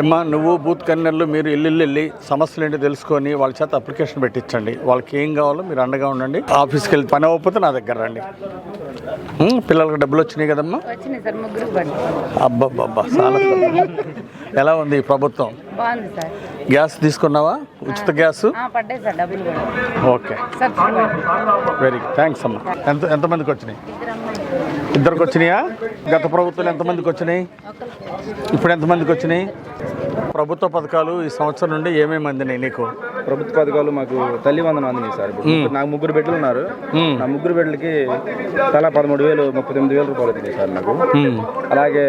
ఏమ్మా నువ్వు బూత్ కన్వీనర్లు మీరు ఇల్లు వెళ్ళి సమస్యలు ఏంటో తెలుసుకొని వాళ్ళ చేత అప్లికేషన్ పెట్టించండి. వాళ్ళకి ఏం కావాలో మీరు అండగా ఉండండి. ఆఫీస్కి వెళ్ళి పని అవ్వకపోతే నా దగ్గర రండి. పిల్లలకు డబ్బులు వచ్చినాయి కదమ్మా? వచ్చినాయి సార్ ముగ్గురు బండి. అబ్బబ్బబ్బా చాలా ఎలా ఉంది ఈ ప్రభుత్వం? బాగుంది సార్. గ్యాస్ తీసుకున్నావా? ఉచిత గ్యాస్? ఆ, పడ్డాయి సార్ డబ్బులు కూడా. ఓకే. సబ్సిడీ పడ్డాయి. Very good. థ్యాంక్స్ అమ్మా. ఎంత ఎంతమందికి వచ్చినాయి? ఇద్దరు అమ్మాయిలు ఇద్దరికి వచ్చినాయా? గత ప్రభుత్వం ఎంతమందికి వచ్చినాయి? ఇప్పుడు ఎంతమందికి వచ్చినాయి? ప్రభుత్వ పథకాలు ఈ సంవత్సరం నుండి ఏమేమి అందినాయి నీకు? ప్రభుత్వ పథకాలు మాకు తల్లి వందనం అందినాయి సార్. ఇప్పుడు నాకు ముగ్గురు బిడ్డలు ఉన్నారు. నా ముగ్గురు బిడ్డలకి తలా పదమూడు వేలు ముప్పై తొమ్మిది వేల రూపాయలు వచ్చినాయి సార్ నాకు. అలాగే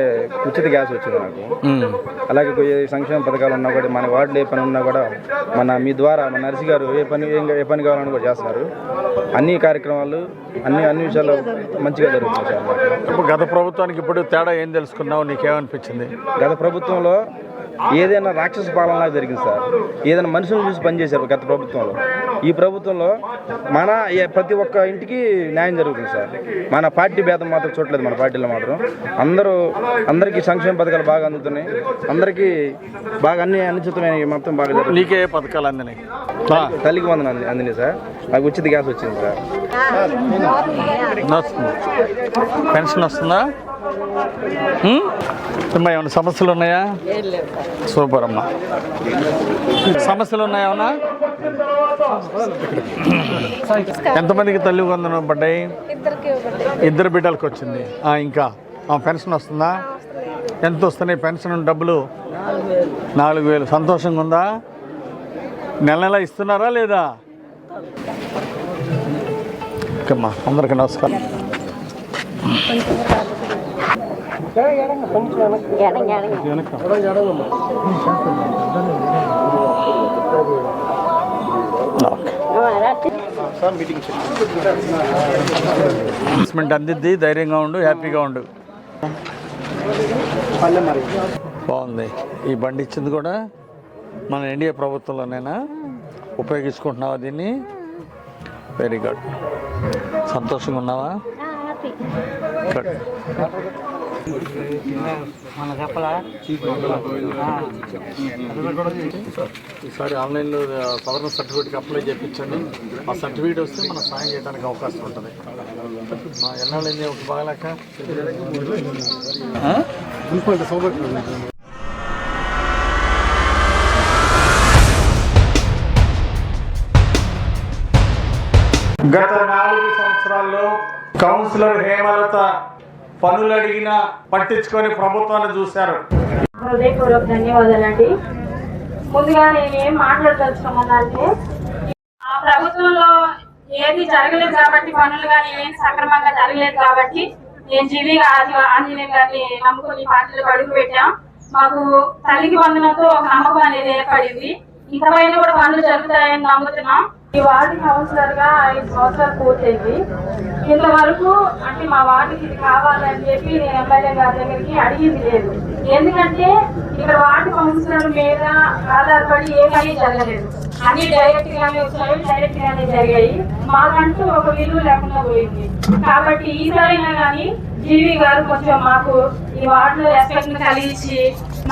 ఉచిత గ్యాస్ వచ్చింది నాకు. అలాగే కొన్ని సంక్షేమ పథకాలు ఉన్నా కూడా మన వార్డులో ఏ పని ఉన్నా కూడా మన మీ ద్వారా మన నర్సి గారు ఏ పని ఏం ఏ పని కావాలని కూడా చేస్తున్నారు అన్ని కార్యక్రమాలు అన్ని అన్ని విషయాలు మంచిగా జరుగుతుంది సార్ మాకు. ఇప్పుడు గత ప్రభుత్వానికి ఇప్పుడు తేడా ఏం తెలుసుకున్నావు? నీకేమనిపించింది? గత ప్రభుత్వంలో ఏదైనా రాక్షస పాలన జరిగింది సార్. ఏదైనా మనుషులను చూసి పనిచేశారు గత ప్రభుత్వంలో. ఈ ప్రభుత్వంలో మన ప్రతి ఒక్క ఇంటికి న్యాయం జరుగుతుంది సార్. మన పార్టీ భేదం మాత్రం చూడలేదు మన పార్టీలో మాత్రం. అందరూ అందరికీ సంక్షేమ పథకాలు బాగా అందుతున్నాయి. అందరికీ బాగా అన్ని అనిశ్చితమైన మొత్తం బాగా జరుగుతుంది నీకే పథకాలు అందినాయి. తల్లికి వందన అంది అందినాయి సార్. నాకు ఉచిత గ్యాస్ వచ్చింది సార్. పెన్షన్ వస్తుందా? అమ్మా ఏమైనా సమస్యలు ఉన్నాయా? సూపర్ అమ్మా. సమస్యలు ఉన్నాయా ఏమన్నా? ఎంతమందికి తల్లి వందనం పడ్డాయి? ఇద్దరు బిడ్డలకు వచ్చింది. ఆ, ఇంకా. ఆ, పెన్షన్ వస్తుందా? ఎంత వస్తున్నాయి పెన్షన్ డబ్బులు? నాలుగు వేలు. సంతోషంగా ఉందా? నెల నెల ఇస్తున్నారా లేదా? ఓకేమ్మా అందరికీ నమస్కారం. అనౌన్స్మెంట్ అందిద్ది ధైర్యంగా ఉండు హ్యాపీగా ఉండు. బాగుంది. ఈ బండి ఇచ్చింది కూడా మన ఎన్డీఏ ప్రభుత్వంలోనేనా? ఉపయోగించుకుంటున్నావా దీన్ని? వెరీ గుడ్ సంతోషంగా ఉన్నావా? గుడ్ ఈసారి ఆన్లైన్లో సవరణ సర్టిఫికేట్కి అప్లై చేయించండి. ఆ సర్టిఫికేట్ వస్తే మనం సాయం చేయడానికి అవకాశం ఉంటుంది. మా ఎన్నాళ్ళైంది ఒక బాగాలేక? ఆ? గత నాలుగు సంవత్సరాల్లో కౌన్సిలర్ హేమలత పనులు అడిగినా పట్టించుకొని ప్రభుత్వాన్ని చూశారు. హృదయపూర్వక ధన్యవాదాలండి. ముందుగా నేను ఏం మాట్లాడదలుచుకున్నానంటే ఆ ప్రభుత్వంలో ఏది జరగలేదు కాబట్టి పనులు కానీ ఏం సక్రమంగా జరగలేదు కాబట్టి నేను జీవి ఆంజనేయ గారిని నమ్ముకుని పార్టీలో అడుగు పెట్టాం. మాకు తల్లికి వందనంతో ఒక నమ్మకం అనేది ఏర్పడింది. ఇంకపైన కూడా పనులు జరుగుతాయని నమ్ముతున్నాం. ఈ వార్డు కౌన్సిలర్గా ఐదు సంవత్సరాలు పూర్తయింది ఇంతవరకు అంటే మా వార్డుకి ఇది కావాలని చెప్పి నేను ఎమ్మెల్యే గారి దగ్గరికి అడిగింది లేదు. ఎందుకంటే ఇక్కడ వార్డు కౌన్సిలర్ మీద ఆధారపడి ఏమీ జరగలేదు. అన్ని డైరెక్ట్ గానే వచ్చాయి డైరెక్ట్ గానే జరిగాయి. మాకంటూ ఒక విలువ లేకుండా పోయింది. కాబట్టి ఈసారైనా కానీ జీవి గారు కొంచెం మాకు ఈ వార్డులో రెస్పెక్ట్ కలిగించి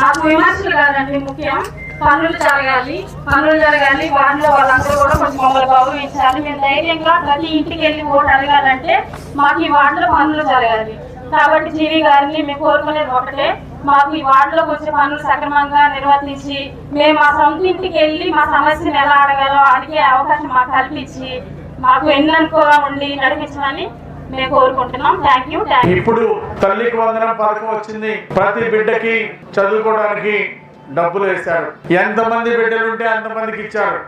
మాకు విమర్శలు కాదండి ముఖ్యం. పనులు జరగాలి. పనులు జరగాలి. వాటిలో వాళ్ళందరూ కూడా కొంచెం మమ్మల్ని గౌరవించాలి. మేము ధైర్యంగా ప్రతి ఇంటికి వెళ్ళి ఓటు అడగాలంటే మాకు ఈ వార్డులో పనులు జరగాలి. కాబట్టి జీవి గారిని మేము కోరుకునేది ఒకటే. మాకు ఈ వార్డులో కొంచెం పనులు సక్రమంగా నిర్వర్తించి మేము మా సొంత ఇంటికి వెళ్ళి మా సమస్యను ఎలా అడగాలో అడిగే అవకాశం మాకు కల్పించి మాకు ఎన్ననుకోగా ఉండి నడిపించమని మేము కోరుకుంటున్నాం. థ్యాంక్ యూ థ్యాంక్ యూ ఇప్పుడు తల్లికి వందనం పథకం వచ్చింది. ప్రతి బిడ్డకి చదువుకోవడానికి డబ్బులు వేశారు. ఎంతమంది బిడ్డలు ఉంటే అంతమందికి ఇచ్చారు.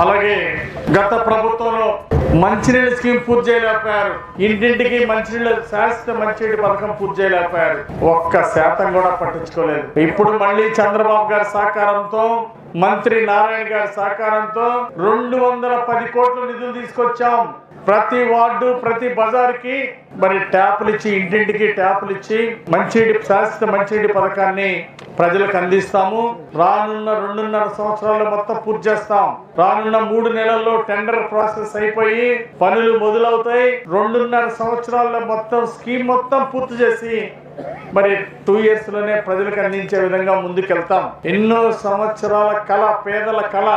అలాగే గత ప్రభుత్వంలో మంచినీళ్ళ స్కీమ్ పూర్తి చేయలేకపోయారు. ఇంటింటికి మంచినీళ్ళ శాశ్వత మంచినీటి పథకం పూర్తి చేయలేకపోయారు. ఒక్క శాతం కూడా పట్టించుకోలేదు. ఇప్పుడు మళ్ళీ చంద్రబాబు గారి సహకారంతో మంత్రి నారాయణ గారి సహకారంతో రెండు వందల పది కోట్ల నిధులు తీసుకొచ్చాం. ప్రతి వార్డు ప్రతి బజార్కి మరి ట్యాపులు ఇచ్చి ఇంటింటికి ట్యాపులు ఇచ్చి మంచినీటి శాశ్వత మంచినీటి పథకాన్ని ప్రజలకు అందిస్తాము. రానున్న రెండున్నర సంవత్సరాల్లో మొత్తం పూర్తి చేస్తాం. రానున్న మూడు నెలల్లో టెండర్ ప్రాసెస్ అయిపోయి పనులు మొదలవుతాయి. రెండున్నర సంవత్సరాల్లో మొత్తం స్కీమ్ మొత్తం పూర్తి చేసి మరి టూ ఇయర్స్లోనే ప్రజలకు అందించే విధంగా ముందుకెళ్తాం. ఎన్నో సంవత్సరాల కళ పేదల కళ.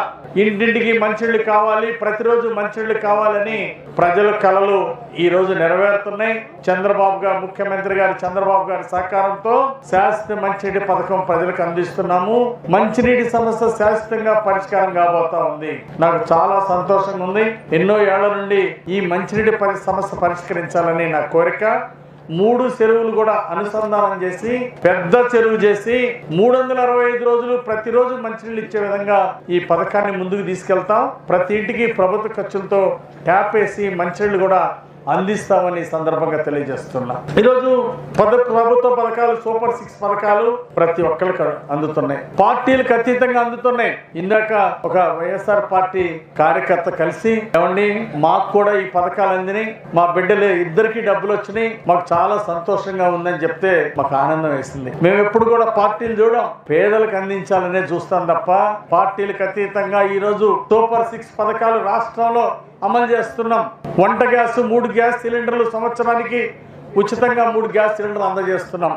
ఇంటింటికి మంచిళ్ళు కావాలి ప్రతిరోజు మంచిళ్ళు కావాలని ప్రజల కళలు ఈ రోజు నెరవేరుతున్నాయి. చంద్రబాబు గారు ముఖ్యమంత్రి గారు చంద్రబాబు గారి సహకారంతో శాశ్వత మంచినీటి పథకం ప్రజలకు అందిస్తున్నాము. మంచినీటి సమస్య శాశ్వతంగా పరిష్కారం కాబోతా ఉంది. నాకు చాలా సంతోషంగా ఉంది. ఎన్నో ఏళ్ళ నుండి ఈ మంచినీటి సమస్య పరిష్కరించాలని నా కోరిక. మూడు చెరువులు కూడా అనుసంధానం చేసి పెద్ద చెరువు చేసి మూడు వందల అరవై ఐదు రోజులు ప్రతిరోజు మంచినీళ్ళు ఇచ్చే విధంగా ఈ పథకాన్ని ముందుకు తీసుకెళ్తాం. ప్రతి ఇంటికి ప్రభుత్వ ఖర్చులతో ట్యాప్ వేసి మంచినీళ్ళు కూడా అందిస్తామని సందర్భంగా తెలియజేస్తున్నా. ఈరోజు ప్రభుత్వ పథకాలు సూపర్ సిక్స్ పథకాలు ప్రతి ఒక్కరికి అందుతున్నాయి. పార్టీలకు అతీతంగా అందుతున్నాయి. ఇందాక ఒక వైఎస్ఆర్ పార్టీ కార్యకర్త కలిసి ఏమండి మాకు కూడా ఈ పథకాలు అందినాయి. మా బిడ్డలు ఇద్దరికి డబ్బులు వచ్చినాయి. మాకు చాలా సంతోషంగా ఉందని చెప్తే మాకు ఆనందం వేసింది. మేము ఎప్పుడు కూడా పార్టీలు చూడం. పేదలకు అందించాలనే చూస్తాం తప్ప పార్టీలకు అతీతంగా ఈరోజు సూపర్ సిక్స్ పథకాలు రాష్ట్రంలో అమలు చేస్తున్నాం. వంట గ్యాస్ మూడు గ్యాస్ సిలిండర్లు సంవత్సరానికి ఉచితంగా మూడు గ్యాస్ సిలిండర్లు అందజేస్తున్నాం.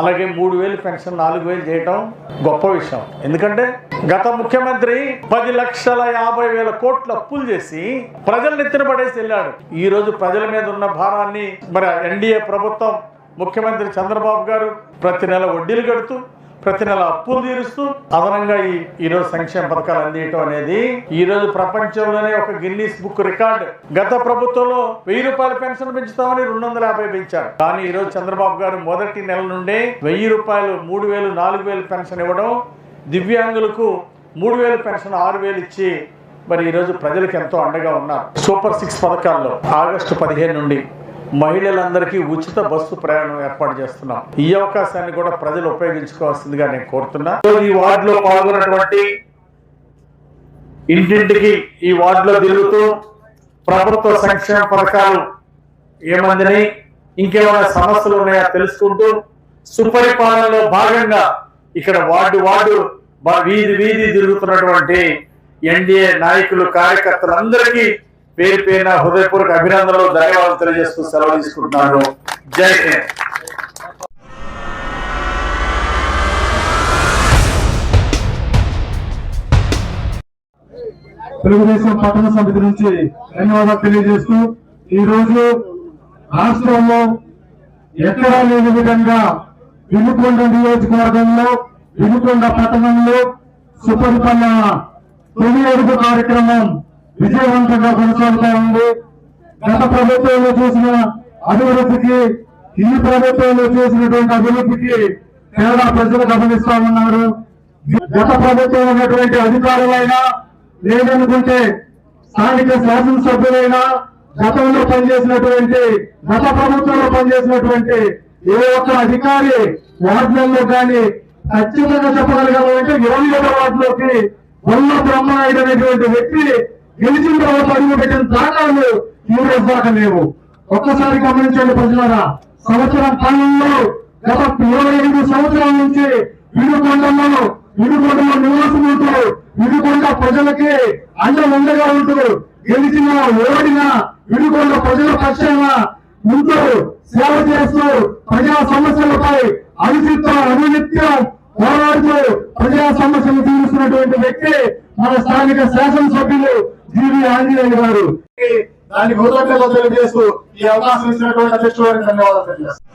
అలాగే మూడు వేలు పెన్షన్ నాలుగు వేలు చేయటం గొప్ప విషయం. ఎందుకంటే గత ముఖ్యమంత్రి పది లక్షల యాభై వేల కోట్ల అప్పులు చేసి ప్రజలు నెత్తిన పడేసి వెళ్ళాడు. ఈ రోజు ప్రజల మీద ఉన్న భారాన్ని మరి ఎన్డీఏ ప్రభుత్వం ముఖ్యమంత్రి చంద్రబాబు గారు ప్రతి నెల వడ్డీలు కడుతూ ప్రతి నెల అప్పులు తీరుస్తూ అదనంగా ఈ ఈరోజు సంక్షేమ పథకాలు అందించడం అనేది ఈ రోజు ప్రపంచంలోనే ఒక గిన్నీస్ బుక్ రికార్డు. గత ప్రభుత్వంలో వెయ్యి రూపాయల పెన్షన్ పెంచుతామని రెండు వందల యాభై పెంచారు. కానీ ఈ రోజు చంద్రబాబు గారు మొదటి నెల నుండే వెయ్యి రూపాయలు మూడు వేలు నాలుగు వేలు పెన్షన్ ఇవ్వడం దివ్యాంగులకు మూడు వేలు పెన్షన్ ఆరు వేలు ఇచ్చి మరి ఈరోజు ప్రజలకు ఎంతో అండగా ఉన్నారు. సూపర్ సిక్స్ పథకాల్లో ఆగస్టు పదిహేను నుండి మహిళలందరికీ ఉచిత బస్సు ప్రయాణం ఏర్పాటు చేస్తున్నాం. ఈ అవకాశాన్ని కూడా ప్రజలు ఉపయోగించుకోవాల్సిందిగా నేను కోరుతున్నా. ఈ వార్డులో పాల్గొన్నటువంటి ఇంటింటికి ఈ వార్డులో తిరుగుతూ ప్రభుత్వ సంక్షేమ పథకాలు ఏమందని ఇంకేమైనా సమస్యలు ఉన్నాయా తెలుసుకుంటూ సుపరిపాలనలో భాగంగా ఇక్కడ వార్డు వార్డు వీధి వీధి తిరుగుతున్నటువంటి ఎన్డీఏ నాయకులు కార్యకర్తలందరికీ పేరు పేరిన హృదయపూర్వక అభినందనలు ధన్యవాదాలు తెలియజేస్తూ సెలవు తీసుకుంటున్నాను. జై హింద్. తెలుగుదేశం పట్టణ సమితి నుంచి ధన్యవాదాలు తెలియజేస్తూ ఈ రోజు రాష్ట్రంలో ఎక్కడా లేని విధంగా వినుకొండ నియోజకవర్గంలో వినుకొండ పట్టణంలో సుపరిపాలన తొలి అడుగు కార్యక్రమం విజయవంతంగా కొనసాగుతా ఉంది. గత ప్రభుత్వంలో చేసిన అభివృద్ధికి ఈ ప్రభుత్వంలో చేసినటువంటి అభివృద్ధికి తేడా ప్రజలు గమనిస్తా ఉన్నారు. గత ప్రభుత్వం ఉన్నటువంటి అధికారులైనా లేదనుకుంటే స్థానిక శాసనసభ్యులైనా గతంలో పనిచేసినటువంటి గత ప్రభుత్వంలో పనిచేసినటువంటి ఏ ఒక్క అధికారి వార్డులలో కానీ ఖచ్చితంగా చెప్పగలగాలంటే ఇరవై ఏడవ వార్డులోకి వల్ల బ్రహ్మనాయుడు అనేటువంటి వ్యక్తి గెలిచిన తర్వాత అడుగు పెట్టిన దాఖలు ఈ రోజు దాకా లేవు. ఒక్కసారి గమనించండి ప్రజలారా సంవత్సరం కాలంలో గత ఇరవై ఐదు సంవత్సరాల నుంచి ఇరుకొండలో ఇరుకొండలో నివాసం ఉంటూ వినుకొండ ప్రజలకి అండ ఉండగా ఉంటూ గెలిచిన ఓడిన వినుకొండ ప్రజల పక్షాన ముందు సేవ చేస్తూ ప్రజా సమస్యలపై అవిచిత్త అనునిత్యం పోరాడుతూ ప్రజా సమస్యలు తీరుస్తున్నటువంటి వ్యక్తి మన స్థానిక శాసనసభ్యులు జీవి ఆంజనేయ గారు. దాన్ని కృతజ్ఞతలు తెలియజేస్తూ ఈ అవకాశం ఇచ్చినటువంటి అధ్యక్షుడు ధన్యవాదాలు తెలియజేస్తాను.